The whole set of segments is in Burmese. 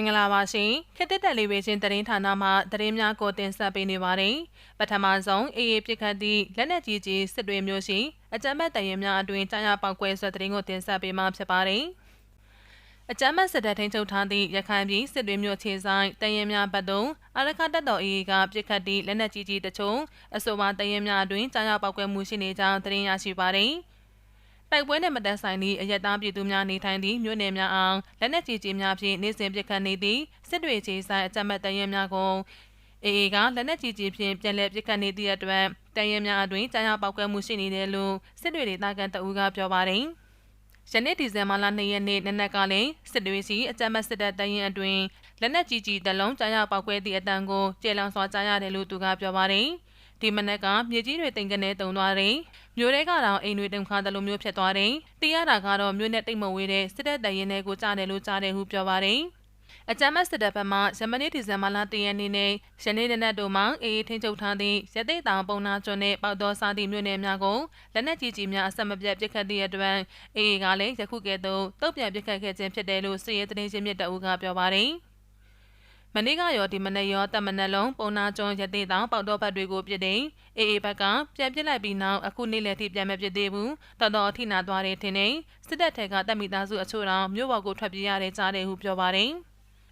င်္ဂလာပါရှင်ခေတ်သစ်တယ်လီဗီရှင်သတင်းဌာနမှသတင်းများကိုတင်ဆက်ပေးနေပါတယ်ပထမဆုံးအေးအေးပြစ်ခတ်သည့်လက်နက်ကြီးကြီးစစ်တွေမျိုးရှိအကြမ်းဖက်တရင်များအတွင်ကြားရပောက်ကွဲဆွဲသတင်းကိုတင်ဆက်ပေးမှာဖြစ်ပါတယ်အကြမ်းဖက်စစ်တပ်ထိန်းချုပ်ထားသည့်ရခိုင်ပြည်စစ်တွေမျိုးခြေဆိုင်တရင်များဘက်သို့အရခတ်တပ်တော်အေးကပြစ်ခတ်သည့်လက်နက်ကြီးကြီးတချို့အဆိုပါတရင်များအတွင်ကြားရပောက်ကွဲမှုရှိနေကြောင်းသတင်းရရှိပါတယ်။ တိုက်ပွဲနဲ့မတက်ဆိုင်သည့်အရက်သားပြည်သူများနေထိုင်သည့်မြို့နယ်များအောင်လက်နက်ကြီးကြီးများဖြင့်နေစဉ်ပစ်ခတ်နေသည့်စစ်တွေခြေဆိုင်အကြမ်းဖက်တရင်များကိုအေအေကလက်နက်ကြီးကြီးဖြင့်ပြန်လည်ပစ်ခတ်နေသည့်အတွက်တရင်များအတွင်ကြားရပောက်ကွဲမှုရှိနေတယ်လို့စစ်တွေဒေသခံတအူးကပြောပါတယ်။ယနေ့ဒီဇင်ဘာလ2ရက်နေ့နနက်ကလည်းစစ်တွေစီအကြမ်းဖက်စစ်တပ်တရင်အတွင်လက်နက်ကြီးကြီးတလုံးကြားရပောက်ကွဲသည့်အတန်ကိုကျေလောင်စွာကြားရတယ်လို့သူကပြောပါတယ်။ ဒီမနက်ကမြေကြီးတွေတိမ်ကနေတုံသွားတယ်။မြို့ထဲကတော့အိမ်တွေတုံခါတယ်လို့မျိုးဖြစ်သွားတယ်။တီးရတာကတော့မြို့နဲ့တိတ်မဝေးတဲ့စစ်တပ်တရင်တွေကိုကြားတယ်လို့ကြားတယ်ဟုပြောပါတယ်။အကြမ်းမဲ့စစ်တပ်ဘက်မှဇမနီဒီဇင်ဘာလ၁ရက်နေ့နဲ့ယနေ့နေ့နဲ့တို့မှအေးအေးထင်းချုပ်ထားသည့်ရသိတောင်ပုံနာကျွန်းနဲ့ပေါတော်စားသည့်မြို့နယ်များကိုလက်နက်ကြီးကြီးများအဆက်မပြတ်ပစ်ခတ်သည့်အတွက်အေးအေးကလည်းယခုကဲ့သို့တုတ်ပြန်ပစ်ခတ်ခဲ့ခြင်းဖြစ်တယ်လို့စစ်ရေးသတင်းရှင်မြစ်တအူးကပြောပါတယ်။ မနေ့ကရောဒီမနေ့ရောတက်မနက်လုံးပုံနာကျွန်းရသေးတောင်ပေါတော့ဘတ်တွေကိုပြစ်တယ်အေးအေးဘက်ကပြန်ပစ်လိုက်ပြီးနောက်အခုနေ့လယ်ထိပြန်မပစ်သေးဘူးတော်တော်အထိနာသွားတယ်ထင်တယ်စစ်တပ်ထက်ကတက်မိသားစုအချို့တောင်မြို့ပေါ်ကိုထွက်ပြေးရတဲ့ကြားတယ်ဟုပြောပါတယ်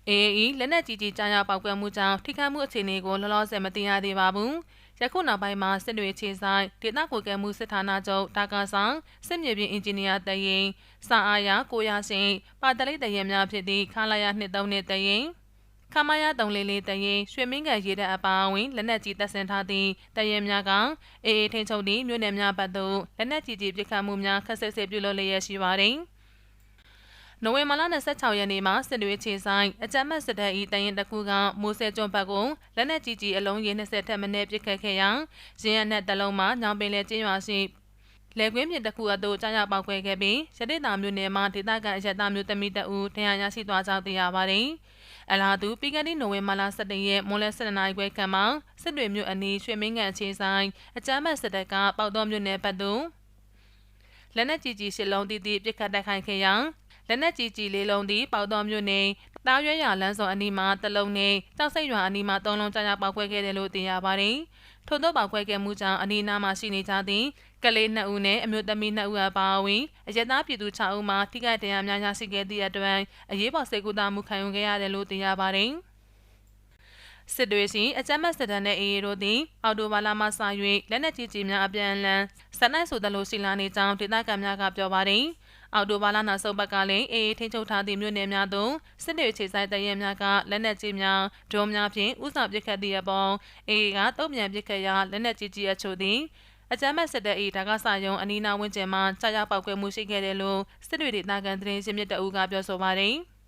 အေးအေးလက်နက်ကြီးကြီးကြားရပေါက်ကွဲမှုကြောင့်ထိခိုက်မှုအခြေအနေကိုလောလောဆယ်မသိရသေးပါဘူးယခုနောက်ပိုင်းမှာစစ်တွေခြေဆိုင်ဒေသကိုကဲမှုစစ်ဌာနချုပ်တာကာဆောင်စစ်မြေပြင်အင်ဂျင်နီယာတရင်စာအားရကိုရရှင်ပါတလိတ်တရင်များဖြစ်သည့်ခါလာရနှစ်သုံးနှစ်တရင် ခမရတုံလေးလေးတရင်ရွှေမင်းကန်ရေတပ်အပါအဝင်လက်နက်ကြီးတပ်ဆင်ထားသည့်တရင်များကအေးအေးထိန်ချုပ်သည့်မြို့နယ်များဘက်သို့လက်နက်ကြီးကြီးပစ်ခတ်မှုများခက်ဆစ်ဆစ်ပြုလုပ်လျက်ရှိပါသည်နိုဝင်ဘာလ26ရက်နေ့မှာစစ်တွေခြေဆိုင်အကြမ်းမဲ့စစ်တပ်၏တရင်တစ်ခုကမိုးဆဲကျွန်းဘက်ကိုလက်နက်ကြီးကြီးအလုံးရေ20ထက်မနည်းပစ်ခတ်ခဲ့ရာရင်းရနက်တလုံးမှာညောင်ပင်လေကျင်းရွာရှိလေကွင်းပြင်တစ်ခုအသို့ကြားရပောက်ခွဲခဲ့ပြီးရတိတာမြို့နယ်မှာဒေသခံအရက်သားမျိုးသမီးတအူတရားရရှိသွားကြောင်းသိရပါတယ်။ အလားတူပြီးခဲ့တဲ့နိုဝင်ဘာလ17ရက်မွန်လဲ7နိုင်ခွဲခန့်မှာစစ်တွေမြို့အနီးရွှေမင်းကန်ချင်းဆိုင်အကြမ်းမဲ့စစ်တပ်ကပေါက်တော်မြို့နယ်ဘက်သို့လက်နက်ကြီးကြီးရှစ်လုံးတည်တည်ပစ်ခတ်တိုက်ခိုက်ခဲ့ရာ လက်နက်ကြီးကြီးလေးလုံးသည်ပေါက်တော်မြို့နယ်တားရွဲရလမ်းစော်အနီးမှာတလုံးနဲ့တောက်ဆိတ်ရွာအနီးမှာသုံးလုံးကြာကြာပေါက်ခွဲခဲ့တယ်လို့သိရပါတယ်။ထို့သောပေါက်ခွဲခဲ့မှုကြောင့်အနီးနားမှာရှိနေကြသည့်ကလေး2ဦးနဲ့အမျိုးသမီး2ဦးအပါအဝင်အရက်သားပြည်သူ6ဦးမှာထိခိုက်ဒဏ်ရာများရရှိခဲ့သည့်အတွက်အရေးပေါ်စေကူတာမှုခံယူခဲ့ရတယ်လို့သိရပါတယ်။စစ်တွေစီအကြမ်းမဲ့စစ်တပ်နဲ့အေအေတို့သည်အော်တိုဘာလာမှစ၍လက်နက်ကြီးကြီးများအပြန်အလှန်စနိုက်ဆိုသလိုရှိလာနေကြောင်းဒေသခံများကပြောပါတယ်။ အော်တိုဘာလာနောက်ဆုံးပတ်ကလည်းအေအေထိန်းချုပ်ထားသည့်မြို့နယ်များသို့စစ်တွေခြေဆိုင်တရဲများကလက်နက်ကြီးများဒုံးများဖြင့်ဥဆောင်ပစ်ခတ်သည့်အပေါ်အေအေကတုံ့ပြန်ပစ်ခတ်ရာလက်နက်ကြီးကြီးအချို့သည်အကြမ်းမဲ့စစ်တပ်၏ဒါကစာယုံအနီးနားဝန်းကျင်မှာကြာကြာပေါက်ကွဲမှုရှိခဲ့တယ်လို့စစ်တွေဒေသခံသတင်းရှင်မြစ်တအူးကပြောဆိုပါတယ်။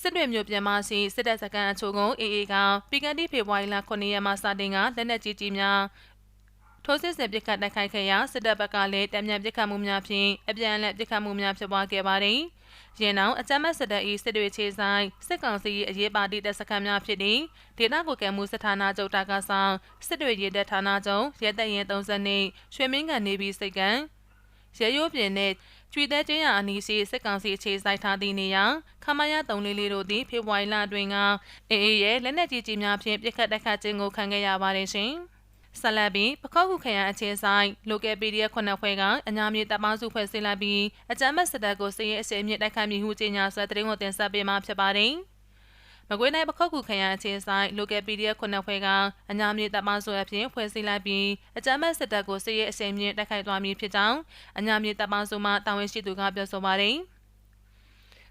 စစ်တွေမျိုးပြန်မရှိစစ်တပ်စကန်အချို့ကိုအေအေကပီကန်တီဖေဖော်ဝါရီလ9ရက်မှာစတင်ကလက်နက်ကြီးကြီးများ ထိုးစစ်ဆင်ပစ်ခတ်တိုက်ခိုက်ခဲ့ရာစစ်တပ်ဘက်ကလည်းတံမြန်ပစ်ခတ်မှုများဖြင့်အပြန်အလှန်ပစ်ခတ်မှုများဖြစ်ပွားခဲ့ပါတယ်။ရင်နောက်အကြမ်းမဲ့စစ်တပ်၏စစ်တွေခြေဆိုင်စစ်ကောင်စီအရေးပါသည့်တပ်စခန်းများဖြစ်သည့်ဒေသကိုကဲမှုစစ်ဌာနချုပ်တာကဆောင်စစ်တွေရေးတပ်ဌာနချုပ်ရဲတပ်ရင်30နှစ်ရွှေမင်းကန်နေပြီးစိတ်ကံရဲရိုးပြင်နှင့်ကျွေတဲ့ကျင်းရအနီးရှိစစ်ကောင်စီအခြေစိုက်ထားသည့်နေရာခမရ344တို့သည်ဖေဖော်ဝါရီလအတွင်းကအေအေရဲ့လက်နက်ကြီးကြီးများဖြင့်ပြစ်ခတ်တိုက်ခတ်ခြင်းကိုခံခဲ့ရပါတယ်ရှင်။ ဆက်လက်ပြီးပခောက်ခုခရိုင်အခြေဆိုင် local PDF ခုနှစ်ဖွဲ့ကအညာမြေတပ်ပေါင်းစုဖွဲ့စည်းလိုက်ပြီးအကြမ်းမဲ့စစ်တပ်ကိုစစ်ရေးအစီအမြင့်တိုက်ခိုက်မိမှုကြေညာဆွဲသတင်းကိုတင်ဆက်ပေးမှာဖြစ်ပါတယ်။မကွေးတိုင်းပခောက်ခုခရိုင်အခြေဆိုင် local PDF ခုနှစ်ဖွဲ့ကအညာမြေတပ်ပေါင်းစုအဖြစ်ဖွဲ့စည်းလိုက်ပြီးအကြမ်းမဲ့စစ်တပ်ကိုစစ်ရေးအစီအမြင့်တိုက်ခိုက်သွားမည်ဖြစ်ကြောင်းအညာမြေတပ်ပေါင်းစုမှတာဝန်ရှိသူကပြောဆိုပါတယ်။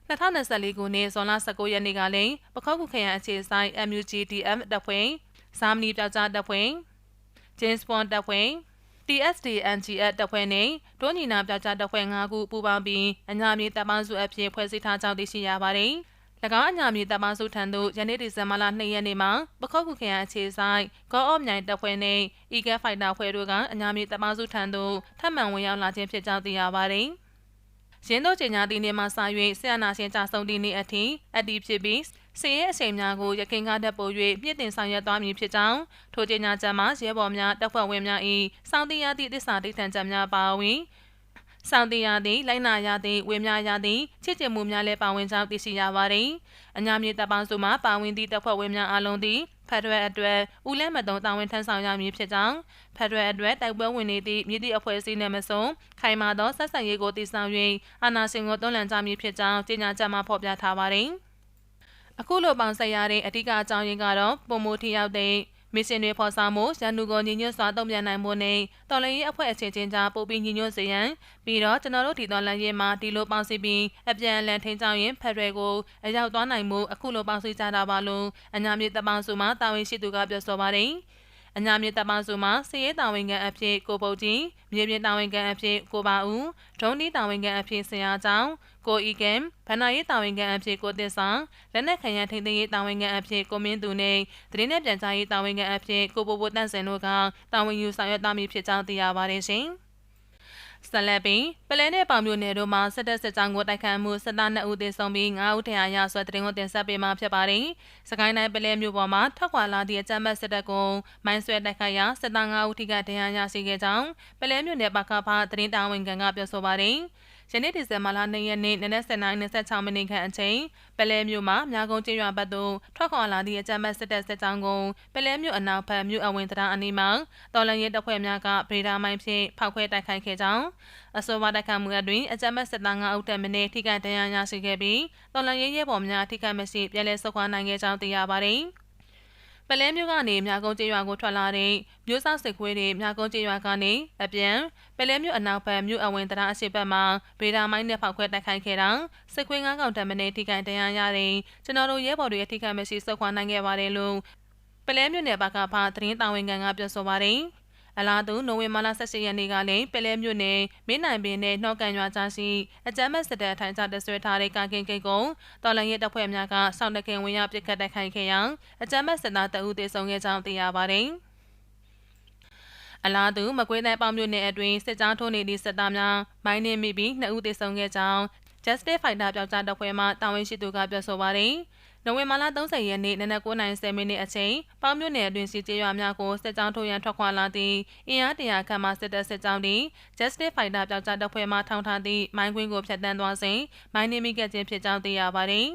2024ခုနှစ်ဇွန်လ19ရက်နေ့ကလည်းပခောက်ခုခရိုင်အခြေဆိုင် MUGDM တပ်ဖွဲ့ဇာမနီပြောက်ကြားတပ်ဖွဲ့ James Bond တပ်ဖွဲ့ TSDNGS တပ်ဖွဲ့နဲ့ဒိုးညီနာပြောက်ကြားတပ်ဖွဲ့၅ခုပူးပေါင်းပြီးအညာမြေတပ်ပေါင်းစုအဖြစ်ဖွဲ့စည်းထားကြောင်းသိရှိရပါတယ်။၎င်းအညာမြေတပ်ပေါင်းစုထံသို့ယနေ့ဒီဇင်ဘာလ2ရက်နေ့မှာပခောက်ခုခရိုင်အခြေဆိုင် Go Off မြိုင်တပ်ဖွဲ့နဲ့ Eagle Fighter ဖွဲ့တို့ကအညာမြေတပ်ပေါင်းစုထံသို့ထပ်မံဝင်ရောက်လာခြင်းဖြစ်ကြောင်းသိရပါတယ်။ရင်းတို့ကျညာသည့်နေ့မှစ၍ဆရာနာရှင်ကြဆုံသည့်နေ့အထိအတည်ဖြစ်ပြီး စီရဲအချိန်များကိုရခိုင်ကားတက်ပို့၍မြင့်တင်ဆောင်ရွက်သွားမည်ဖြစ်ကြောင်းထိုကြေညာချက်မှာရဲဘော်များတပ်ဖွဲ့ဝင်များ၏စောင့်သိရသည့်သစ္စာဒိဋ္ဌံချက်များပါဝင်။စောင့်တည်ရသည့်လိုက်နာရသည့်ဝေများရသည့်ချစ်ချစ်မှုများလည်းပါဝင်ကြောင်းသိရှိရပါသည်။အညာမြေတပ်ပေါင်းစုမှပါဝင်သည့်တပ်ဖွဲ့ဝင်များအလုံးသည်ဖက်ဒရယ်အတွက်ဦးလဲမတုံတာဝန်ထမ်းဆောင်ရမည်ဖြစ်ကြောင်းဖက်ဒရယ်အတွက်တိုက်ပွဲဝင်နေသည့်မြစ်သည့်အဖွဲ့အစည်းနှင့်မစုံခိုင်မာသောဆက်ဆံရေးကိုတည်ဆောက်၍အာဏာရှင်ကိုတွန်းလှန်ကြမည်ဖြစ်ကြောင်းကြေညာချက်မှာဖော်ပြထားပါသည်။ အခုလိုပေါင်းဆက်ရတဲ့အဓိကအကြောင်းရင်းကတော့ပုံမိုထီရောက်တဲ့မစ်ရှင်တွေဖော်ဆောင်မှုရန်သူကိုညီညွတ်စွာတုံ့ပြန်နိုင်မှုနဲ့တော်လှန်ရေးအဖွဲ့အချင်းချင်းကြားပိုပြီးညီညွတ်စေရန်ပြီးတော့ကျွန်တော်တို့ဒီတော်လှန်ရေးမှာဒီလိုပေါင်းစည်းပြီးအပြန်အလှန်ထိန်းချောင်းရင်ဖက်ဒရယ်ကိုအရောက်သွားနိုင်မှုအခုလိုပေါင်းစည်းကြတာပါလို့အညာမြေတပန်းစုမှတာဝန်ရှိသူကပြောဆိုပါတယ်။အညာမြေတပ်ပေါင်းစုမှစည်ရေးတာဝန်ခံအဖြစ်ကိုပုတ်ကြီးမြေပြင်တာဝန်ခံအဖြစ်ကိုပါဦးဒုံဒီတာဝန်ခံအဖြစ်ဆရာကျောင်း ကိုဤကမ်ဗန္နာရေးတာဝန်ခံအဖြစ်ကိုတင်ဆောင်လက်နက်ခံရထိန်းသိမ်းရေးတာဝန်ခံအဖြစ်ကိုမင်းသူနဲ့တရင်နဲ့ပြန်ကြားရေးတာဝန်ခံအဖြစ်ကိုပိုပိုတန့်စင်တို့ကတာဝန်ယူဆောင်ရွက်သားမည်ဖြစ်ကြောင်းသိရပါတယ်ရှင်။ဆက်လက်ပြီးပလဲနဲ့ပေါင်မြို့နယ်တို့မှာစစ်တပ်စစ်ကြောင်းကိုတိုက်ခတ်မှုစစ်သား2ဦးသေဆုံးပြီး9ဦးထဏ်ရာရဆွဲတဲ့တင်ကိုတင်ဆက်ပေးမှာဖြစ်ပါတယ်။စကိုင်းတိုင်းပလဲမြို့ပေါ်မှာထွက်ခွာလာသည့်အကြမ်းဖက်စစ်တပ်ကိုမိုင်းဆွဲတိုက်ခတ်ရာစစ်သား9ဦးထိကဒဏ်ရာရရှိခဲ့ကြောင်းပလဲမြို့နယ်ပကဖသတင်းတာဝန်ခံကပြောဆိုပါတယ်။ ယနေ့ဒီဇင်ဘာလ2ရက်နေ့နနက်7:26မိနစ်ခန့်အချိန်ပလဲမြို့မှာမြာကုန်းကျေးရွာဘက်သို့ထွက်ခွာလာသည့်အကြမ်းဖက်စစ်တပ်စစ်ကြောင်းကိုပလဲမြို့အနောက်ဘက်မြို့အဝင်တရားအနီးမှာတော်လန်ရဲတပ်ဖွဲ့များကဗေဒါမိုင်းဖြင့်ဖောက်ခွဲတိုက်ခိုက်ခဲ့ကြောင်းအဆိုပါတိုက်ခိုက်မှုအတွင်းအကြမ်းဖက်စစ်သား9ဦးထပ်မံထိခိုက်ဒဏ်ရာရရှိခဲ့ပြီးတော်လန်ရဲရဲဘော်များထိခိုက်မရှိပြည်လဲဆုတ်ခွာနိုင်ခဲ့ကြောင်းသိရပါတယ်။ ပလဲမြို့ကနေမြကုန်းကျေးရွာကိုထွက်လာတဲ့မြို့ဆောက်စစ်ခွေးတွေမြကုန်းကျေးရွာကနေအပြန်ပလဲမြို့အနောက်ဘက်မြို့အဝင်တရားအရှိဘက်မှာဗေဒါမိုင်းနဲ့ဖောက်ခွဲတိုက်ခိုက်ခဲ့တာစစ်ခွေးငါးကောင်တမနေထိခိုက်တရားရတဲ့ကျွန်တော်တို့ရဲဘော်တွေအထိခိုက်မရှိစုခွာနိုင်ခဲ့ပါတယ်လို့ပလဲမြို့နယ်ဘက်ကဖသတင်းတာဝန်ခံကပြောဆိုပါတယ်။ အလားတူနိုဝင်ဘာလ18ရက်နေ့ကလည်းပလဲမြို့နယ်မင်းနိုင်ပင်နဲ့နှော့ကန်ရွာကြားရှိအကြမ်းမဲ့စစ်တပ်ထိုင်ချတဆွဲထားတဲ့ကာကင်ကိတ်ကုံတော်လန်ရဲတပ်ဖွဲ့များကစောင့်တခင်ဝင်ရောက်ပစ်ခတ်တိုက်ခိုက်ခဲ့ရာအကြမ်းမဲ့စစ်သားတအုပ်သေဆုံးခဲ့ကြောင်းသိရပါတယ်။အလားတူမကွေးတိုင်းပေါင်မြို့နယ်အတွင်းစစ်ကြောင်းထိုးနေသည့်စစ်သားများမိုင်းနှင်းမိပြီးနှစ်ဦးသေဆုံးခဲ့ကြောင်း Justice Fighter ပျောက်ကြားတပ်ဖွဲ့မှတာဝန်ရှိသူကပြောဆိုပါတယ်။ နိုဝင်ဘာလ30ရက်နေ့နနက်9:10မိနစ်အချိန်ပေါင်းမြို့နယ်အတွင်းစီကျေးရွာများကိုစစ်ကြောင်းထိုးရန်ထွက်ခွာလာသည့်အင်အားတရာခန့်မှစစ်တပ်စစ်ကြောင်းသည် Justice Fighter ပျောက်ကြားတပ်ဖွဲ့မှထောင်ထားသည့်မိုင်းကွင်းကိုဖျက်ဆီးသွားစဉ်မိုင်းနှင်းမိခဲ့ခြင်းဖြစ်ကြောင်းသိရပါသည်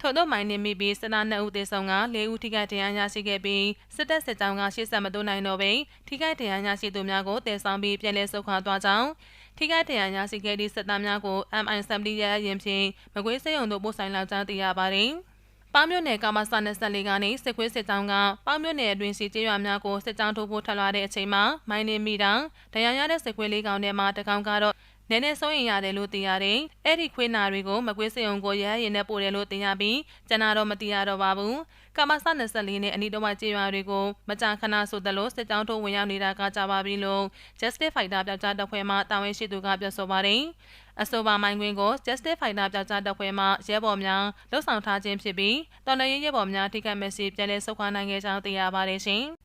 ထို့သောမိုင်းနေမိပြီးစစ်သား2ဦးသေဆုံးက4ဦးထိခိုက်ဒဏ်ရာရရှိခဲ့ပြီးစစ်တပ်စစ်ကြောင်းကရှေ့ဆက်မတိုးနိုင်တော့ဘဲထိခိုက်ဒဏ်ရာရရှိသူများကိုတည်ဆောင်ပြီးပြည်လဲဆုတ်ခွာသွားကြောင်းထိခိုက်ဒဏ်ရာရရှိခဲ့သည့်စစ်သားများကို MI70 ရရင်ဖြင့်မကွေးစေယုံတို့ပို့ဆိုင်လောက်ကြောင်းသိရပါသည်။ ပေါင်းမြို့နယ်ကမ္ဘာစ24ကနေစစ်ခွေးစစ်ကြောင်းကပေါင်းမြို့နယ်အတွင်းစီကျေးရွာများကိုစစ်ကြောင်းထိုးဖို့ထွက်လာတဲ့အချိန်မှာမိုင်းနေမိတာဒဏ်ရာရတဲ့စစ်ခွေးလေးကောင်ထဲမှာတကောင်ကတော့ နည်းနည်းစိုးရင်ရတယ်လို့သိရတယ်။အဲ့ဒီခွေးနာတွေကိုမကွေးစရုံကိုရဟရင်နဲ့ပို့တယ်လို့သိရပြီးကျန်တာတော့မသိရတော့ပါဘူး။ကမ္ဘာစ24နဲ့အနီးတစ်ဝိုက်ကျေးရွာတွေကိုမကြာခဏဆိုသလိုစစ်ကြောင်းထိုးဝင်ရောက်နေတာကကြပါပြီလို့ Justice Fighter ပြောက်ကြားတပ်ဖွဲ့မှတာဝန်ရှိသူကပြောဆိုပါတယ်။အဆိုပါမိုင်းကွင်းကို Justice Fighter ပြောက်ကြားတပ်ဖွဲ့မှရဲဘော်များလှုပ်ဆောင်ထားခြင်းဖြစ်ပြီးတော်လှန်ရေးရဲဘော်များထိခိုက်မဲ့စီပြည်လဲဆုတ်ခွာနိုင်ခဲ့ကြောင်းသိရပါတယ်ရှင်။